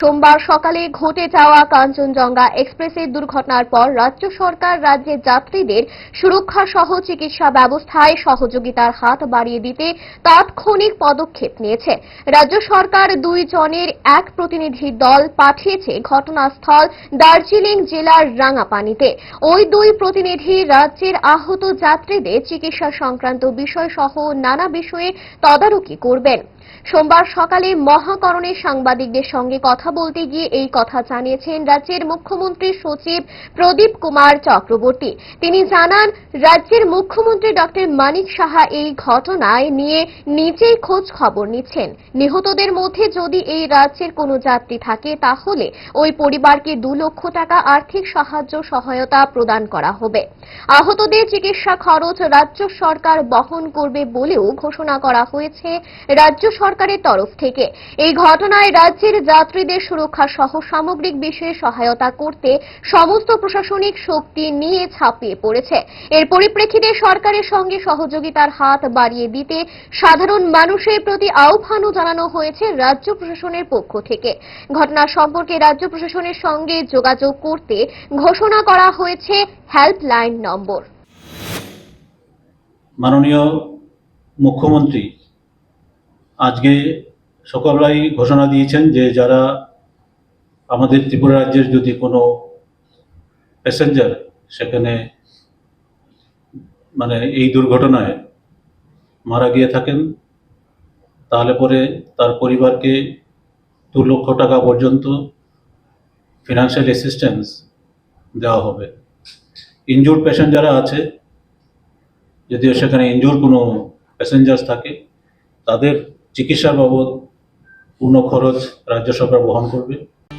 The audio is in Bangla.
সোমবার সকালে ঘটে যাওয়া কাঞ্চনজঙ্ঘা এক্সপ্রেসের দুর্ঘটনার পর রাজ্য সরকার রাজ্যের যাত্রীদের সুরক্ষা সহ চিকিৎসা ব্যবস্থায় সহযোগিতার হাত বাড়িয়ে দিতে তাৎক্ষণিক পদক্ষেপ নিয়েছে। রাজ্য সরকার দুই জনের এক প্রতিনিধি দল পাঠিয়েছে ঘটনাস্থল দার্জিলিং জেলার রাঙাপানিতে। ওই দুই প্রতিনিধি রাজ্যের আহত যাত্রীদের চিকিৎসা সংক্রান্ত বিষয় সহ নানা বিষয়ে তদারকি করবেন। সোমবার সকালে মহাকরণে সাংবাদিকদের সঙ্গে কথা বলতে গিয়ে এই কথা জানিয়েছেন রাজ্যের মুখ্যমন্ত্রী সচিব প্রদীপ কুমার চক্রবর্তী। তিনি জানান, রাজ্যের মুখ্যমন্ত্রী ডক্টর মানিক সাহা এই ঘটনায় নিয়ে নিজেই খোঁজ খবর নিচ্ছেন। নিহতদের মধ্যে যদি এই রাজ্যের কোনো যাত্রী থাকে, তাহলে ওই পরিবারকে দু লক্ষ টাকা আর্থিক সাহায্য সহায়তা প্রদান করা হবে। আহতদের চিকিৎসা খরচ রাজ্য সরকার বহন করবে বলেও ঘোষণা করা হয়েছে রাজ্য সরকারের তরফ থেকে। এই ঘটনায় রাজ্যের যাত্রীদের সুরক্ষা সহ সামগ্রিক বিষয়ে সহায়তা করতে সমস্ত প্রশাসনিক শক্তি নিয়ে ছাপিয়ে পড়েছে। এর পরিপ্রেক্ষিতে সরকারের সঙ্গে সহযোগিতার হাত বাড়িয়ে দিতে সাধারণ মানুষের প্রতি আহ্বানও জানানো হয়েছে রাজ্য প্রশাসনের পক্ষ থেকে। ঘটনা সম্পর্কে রাজ্য প্রশাসনের সঙ্গে যোগাযোগ করতে ঘোষণা করা হয়েছে হেল্পলাইন নম্বর। মাননীয় মুখ্যমন্ত্রী, আজকে সকালবেলায় ঘোষণা দিয়েছেন যে যারা আমাদের ত্রিপুরা রাজ্যের যদি কোনো প্যাসেঞ্জার সেখানে মানে এই দুর্ঘটনায় মারা গিয়ে থাকেন, তাহলে পরে তার পরিবারকে দু লক্ষ টাকা পর্যন্ত ফিনান্সিয়াল অ্যাসিস্ট্যান্স দেওয়া হবে। ইনজুর্ড পেশেন্ট যারা আছে, যদিও সেখানে ইনজুর কোনো প্যাসেঞ্জার্স থাকে, তাদের চিকিৎসা বাবদ পূর্ণ খরচ রাজ্য সরকার বহন করবে।